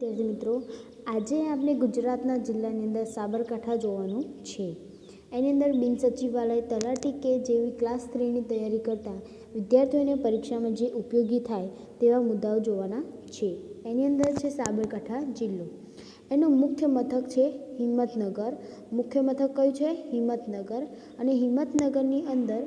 વિદ્યાર્થી મિત્રો, આજે આપણે ગુજરાતના જિલ્લાની અંદર સાબરકાંઠા જોવાનું છે. એની અંદર બિન સચિવાલય, તલાટી કે જેવી ક્લાસ થ્રીની તૈયારી કરતા વિદ્યાર્થીઓને પરીક્ષામાં જે ઉપયોગી થાય તેવા મુદ્દાઓ જોવાના છે. એની અંદર છે સાબરકાંઠા જિલ્લો. એનું મુખ્ય મથક છે હિંમતનગર. મુખ્ય મથક કયું છે? હિંમતનગર. અને હિંમતનગરની અંદર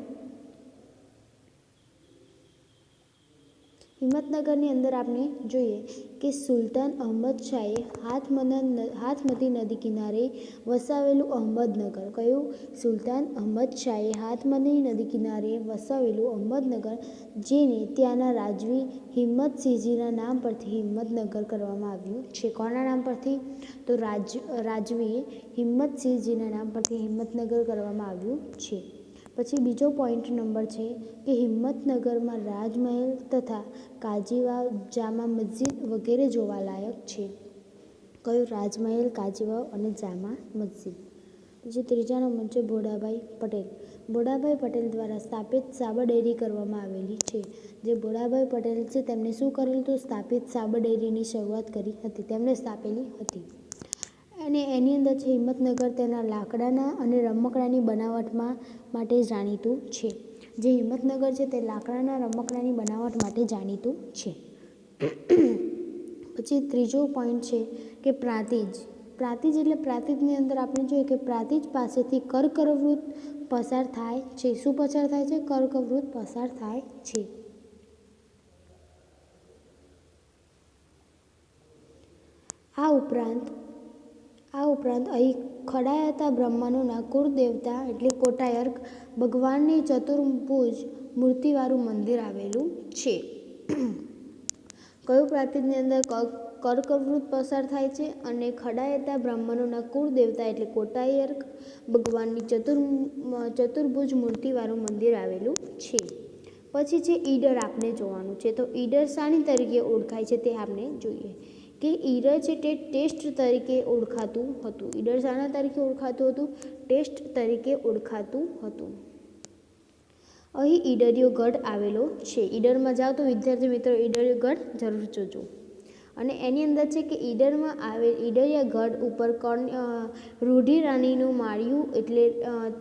હિંમતનગરની અંદર આપણે જોઈએ કે સુલતાન અહમદ શાહે હાથમના હાથમતી નદી કિનારે વસાવેલું અહમદનગર. કયું સુલતાન અહમદ શાહે હાથમતી નદી કિનારે વસાવેલું અહમદનગર, જેને ત્યાંના રાજવી હિંમતસિંહજીના નામ પરથી હિંમતનગર કરવામાં આવ્યું છે. કોના નામ પરથી? તો રાજ રાજવી હિંમતસિંહજીના નામ પરથી હિંમતનગર કરવામાં આવ્યું છે. પછી બીજો પોઈન્ટ નંબર છે કે હિંમતનગરમાં રાજમહેલ તથા કાજીવાવ જામા મસ્જિદ વગેરે જોવાલાયક છે. કયું રાજમહેલ, કાજીવાવ અને જામા મસ્જિદ? પછી ત્રીજા નંબર છે ભોળાભાઈ પટેલ. ભોળાભાઈ પટેલ દ્વારા સ્થાપિત સાબર ડેરી કરવામાં આવેલી છે. જે ભોળાભાઈ પટેલ છે તેમણે શું કરેલું હતું સ્થાપિત સાબર ડેરીની શરૂઆત કરી હતી. તેમણે સ્થાપેલી હતી. અને એની અંદર છે હિંમતનગર તેના લાકડાના અને રમકડાની બનાવટમાં માટે જાણીતું છે. જે હિંમતનગર છે તે લાકડાના રમકડાની બનાવટ માટે જાણીતું છે. પછી ત્રીજો પોઈન્ટ છે કે પ્રાંતિજ. પ્રાંતિજ એટલે પ્રાંતિજની અંદર આપણે જોઈએ કે પ્રાંતિજ પાસેથી કર્કવૃત પસાર થાય છે. શું પસાર થાય છે? કર્કવૃત પસાર થાય છે. આ ઉપરાંત ઉપરાંત અહીં ખડાયાતા બ્રહ્માનુના કુળદેવતા એટલે કોટાયર્ક ભગવાનની ચતુર્ભુજ મૂર્તિવાળું મંદિર આવેલું છે. કયું પ્રાતિની અંદર કર્કવૃત પસાર થાય છે અને ખડાયતા બ્રાહ્મણોના કુળદેવતા એટલે કોટાયર્ક ભગવાનની ચતુર ચતુર્ભુજ મૂર્તિવાળું મંદિર આવેલું છે. પછી છે ઈડર આપણે જોવાનું છે. તો ઈડર શાની તરીકે ઓળખાય છે તે આપણે જોઈએ. કે છે તે ટેસ્ટ તરીકે ઓળખાતું હતું. ઈડર શાના તરીકે ઓળખાતું હતું? ટેસ્ટ તરીકે ઓળખાતું હતું. અહીં ઈડરિયો ગઢ આવેલો છે. ઈડરમાં જાઓ તો વિદ્યાર્થી મિત્રો ઈડરિયો ગઢ જરૂર જોજો. અને એની અંદર છે કે ઈડરમાં આવેલ ઈડરિયા ગઢ ઉપર કર્ણ રૂઢી રાણીનું માળિયું એટલે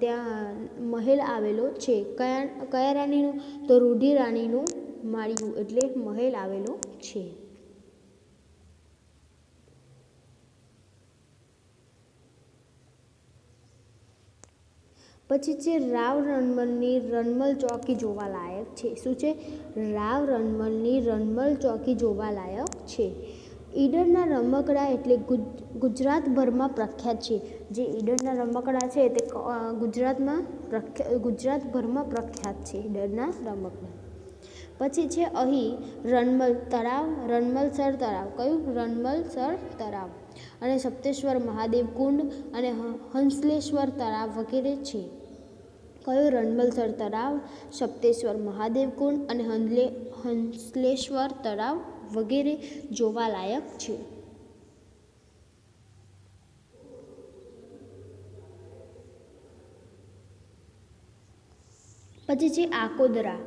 ત્યાં મહેલ આવેલો છે. કયા કયા રાણીનું? તો રૂઢી રાણીનું માળિયું એટલે મહેલ આવેલો છે. પછી છે રાવ રણમલની રણમલ ચોકી જોવાલાયક છે. શું છે? રાવ રણમલની રણમલ ચોકી જોવાલાયક છે. ઈડરના રમકડા એટલે ગુજરાતભરમાં પ્રખ્યાત છે. જે ઈડરના રમકડા છે તે ગુજરાતમાં પ્રખ્યા, ગુજરાતભરમાં પ્રખ્યાત છે ઈડરના રમકડા. પછી છે અહીં, રણમલ તળાવ રણમલસર તળાવ. કયું? રણમલસર તળાવ. અને સપ્તેશ્વર મહાદેવ કુંડ અને હંસલેશ્વર તળાવ વગેરે છે. કયો? રણમલસર તળાવ, સપ્તેશ્વર મહાદેવ કુંડ અને હંસલે હંસલેશ્વર તળાવ વગેરે જોવાલાયક છે. પછી છે આકોદરા.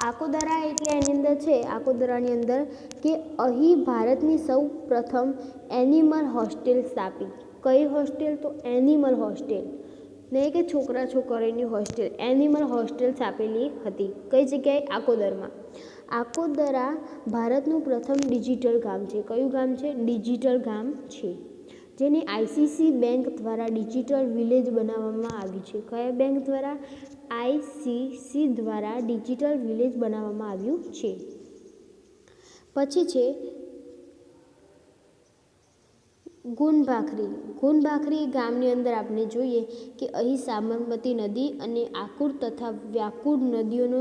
આકોદરા એટલે એની અંદર છે, આકોદરાની અંદર કે અહીં ભારતની સૌ પ્રથમ એનિમલ હોસ્ટેલ સ્થાપી કઈ હોસ્ટેલ તો એનિમલ હોસ્ટેલ નહીં કે છોકરા છોકરીની હોસ્ટેલ એનિમલ હોસ્ટેલ સ્થાપેલી હતી. કઈ જગ્યાએ? આકોદરમાં. આકોદરા ભારતનું પ્રથમ ડિજિટલ ગામ છે. કયું ગામ છે? ડિજિટલ ગામ છે. જેને આઈસીસી બેંક દ્વારા ડિજિટલ વિલેજ બનાવવામાં આવ્યું છે. કયા બેંક દ્વારા? આઈસીસી દ્વારા ડિજિટલ વિલેજ બનાવવામાં આવ્યું છે. પછી છે ગુણભાખરી ગુણભાખરી ગામની અંદર આપણે જોઈએ કે અહીં સાબરમતી નદી અને આકુર તથા વ્યાકુળ નદીઓનો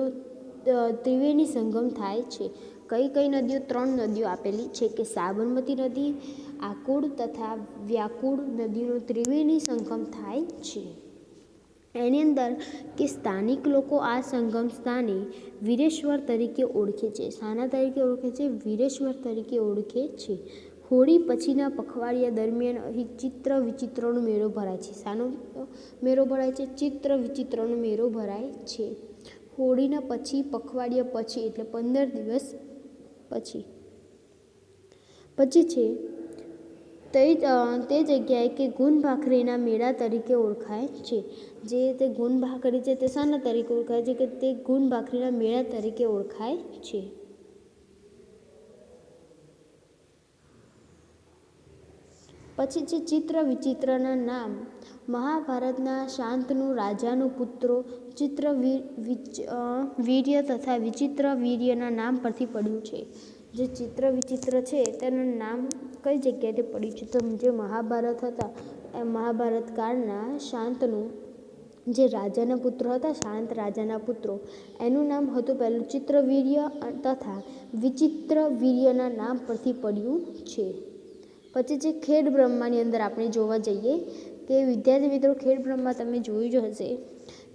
ત્રિવેણી સંગમ થાય છે. કઈ કઈ નદીઓ ત્રણ નદીઓ આપેલી છે કે સાબરમતી નદી, આકુળ તથા વ્યાકુળ નદીનો ત્રિવેણી સંગમ થાય છે. એની અંદર કે સ્થાનિક લોકો આ સંગમ સ્થાને વીરેશ્વર તરીકે ઓળખે છે. શાના તરીકે ઓળખે છે, વીરેશ્વર તરીકે ઓળખે છે. હોળી પછીના પખવાડિયા દરમિયાન અહીં ચિત્ર વિચિત્રનો મેળો ભરાય છે. શાનો મેળો ભરાય છે, ચિત્ર વિચિત્રનો મેળો ભરાય છે. હોળીના પછી, પખવાડિયા પછી એટલે પંદર દિવસ પછી. પછી છે, તે તે જગ્યાએ કે ગુણ ભાખરીના મેળા તરીકે ઓળખાય છે. જે તે ગુણ ભાખરી છે તે શાના તરીકે ઓળખાય છે કે તે ગુણ ભાખરીના મેળા તરીકે ઓળખાય છે. પછી છે ચિત્ર વિચિત્રના નામ, મહાભારતના શાંતનુ રાજાનો પુત્રો, ચિત્ર વીર્ય તથા વિચિત્ર વીર્યના નામ પરથી પડ્યું છે. જે ચિત્ર વિચિત્ર છે, તેનું નામ કઈ જગ્યાએથી પડ્યું છે? તો જે મહાભારત હતા, એ મહાભારત કાળના શાંતનુ, જે રાજાના પુત્રો હતા, શાંત રાજાના પુત્રો, એનું નામ હતું પહેલું ચિત્રવીર્ય તથા વિચિત્ર વીર્યના નામ પરથી પડ્યું છે. પછી જે ખેડ બ્રહ્માની અંદર આપણે જોવા જઈએ કે વિદ્યાર્થી મિત્રો, ખેડ બ્રહ્મા તમે જોયું જ હશે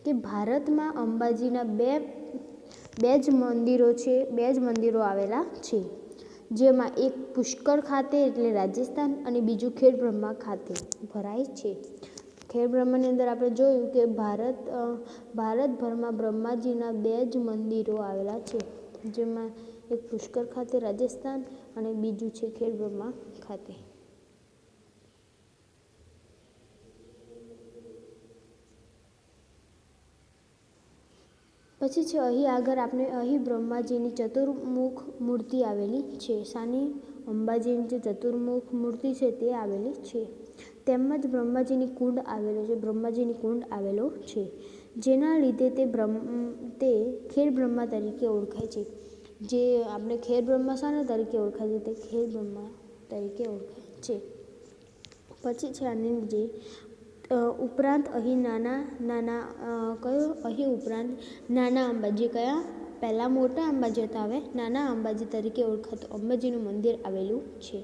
કે ભારતમાં અંબાજીના બે બે જ મંદિરો છે, બે જ મંદિરો આવેલા છે. જેમાં એક પુષ્કળ ખાતે એટલે રાજસ્થાન અને બીજું ખેડ બ્રહ્મા ખાતે ભરાય છે. ખેડ બ્રહ્માની અંદર આપણે જોયું કે ભારત ભારતભરમાં બ્રહ્માજીના બે જ મંદિરો આવેલા છે. જેમાં એક પુષ્કર ખાતે રાજસ્થાન અને બીજું છે ખેડ બ્રહ્મા ખાતે. પછી છે અહીં આગળ આપણે અહીં બ્રહ્માજીની ચતુર્મુખ મૂર્તિ આવેલી છે. સાની અંબાજીની જે ચતુર્મુખ મૂર્તિ છે તે આવેલી છે. તેમજ બ્રહ્માજીની કુંડ આવેલો છે, બ્રહ્માજીની કુંડ આવેલો છે. જેના લીધે તે બ્રહ્મ, તે ખેડ બ્રહ્મા તરીકે ઓળખાય છે. જે આપણે ખેર બ્રહ્મા શાના તરીકે ઓળખાય છે તે ખેર બ્રહ્મા તરીકે ઓળખાય છે. પછી છે આની ઉપરાંત અહીં નાના નાના કયો? અહીં ઉપરાંત નાના અંબાજી કયા? પહેલાં મોટા અંબાજી હતા હવે નાના અંબાજી તરીકે ઓળખાતું અંબાજીનું મંદિર આવેલું છે.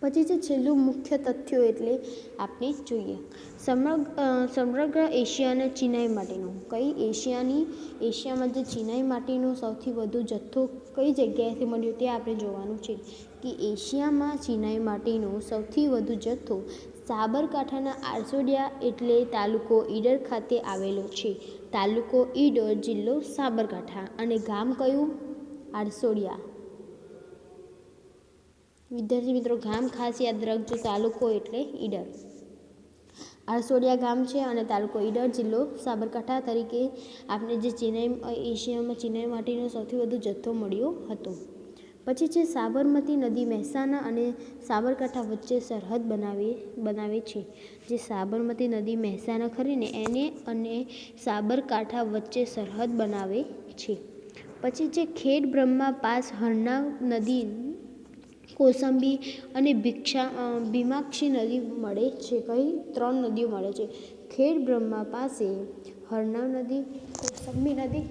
પછી જે છેલ્લું મુખ્ય તથ્યો એટલે આપણે જોઈએ. સમગ્ર સમગ્ર એશિયાના ચિનાઈ માટીનું. કઈ એશિયાની, એશિયામાં જે ચિનાઈ માટીનો સૌથી વધુ જથ્થો કઈ જગ્યાએથી મળ્યો તે આપણે જોવાનું છે. કે એશિયામાં ચિનાઈ માટીનો સૌથી વધુ જથ્થો સાબરકાંઠાના આરસોડિયા એટલે તાલુકો ઈડર ખાતે આવેલો છે. તાલુકો ઈડર જિલ્લો સાબરકાંઠા. અને ગામ કયું? આરસોડિયા. વિદ્યાર્થી મિત્રો, ગામ ખાસ યાદ રાખજો તાલુકો એટલે ઈડર. આરસોડિયા ગામ છે અને તાલુકો ઈડર જિલ્લો સાબરકાંઠા તરીકે આપણે જે ચેન્નાઈ એશિયામાં ચેન્નાઈ માટીનો સૌથી વધુ જથ્થો મળ્યો હતો. પછી છે સાબરમતી નદી મહેસાણા અને સાબરકાંઠા વચ્ચે સરહદ બનાવે બનાવે છે. જે સાબરમતી નદી મહેસાણા ખરીને એને અને સાબરકાંઠા વચ્ચે સરહદ બનાવે છે. પછી જે ખેડ બ્રહ્મા પાસ હરનાવ નદી કોસંબી અને ભિક્ષા ભીમાક્ષી નદી મળે છે. કઈ ત્રણ નદીઓ મળે છે. ખેડ બ્રહ્મા પાસે હરનાવ નદી, કોસંબી નદી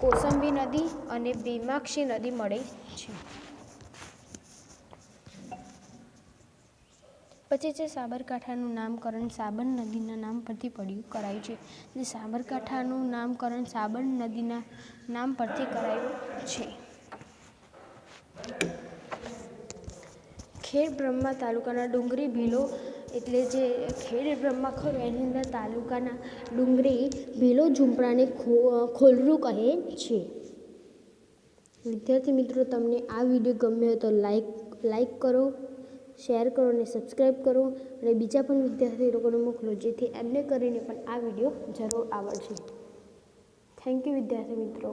કોસંબી નદી અને ભીમાક્ષી નદી મળે છે. પછી છે સાબરકાંઠાનું નામકરણ. સાબર નદીના નામ પરથી પડ્યું કરાયું છે. જે સાબરકાંઠાનું નામકરણ સાબર નદીના નામ પરથી કરાયું છે. ખેડ બ્રહ્મા તાલુકાના ડુંગરી ભીલો એટલે જે ખેડ બ્રહ્મા ખરું, એની અંદર તાલુકાના ડુંગરી ભીલો ઝૂંપડાને ખોલરું કહે છે. વિદ્યાર્થી મિત્રો, તમને આ વીડિયો ગમ્યો તો લાઈક લાઈક કરો, શેર કરો અને સબસ્ક્રાઈબ કરો અને બીજા પણ વિદ્યાર્થી લોકોને મોકલો, જેથી એમને કરીને પણ આ વીડિયો જરૂર આવડશે. થેન્ક યુ વિદ્યાર્થી મિત્રો.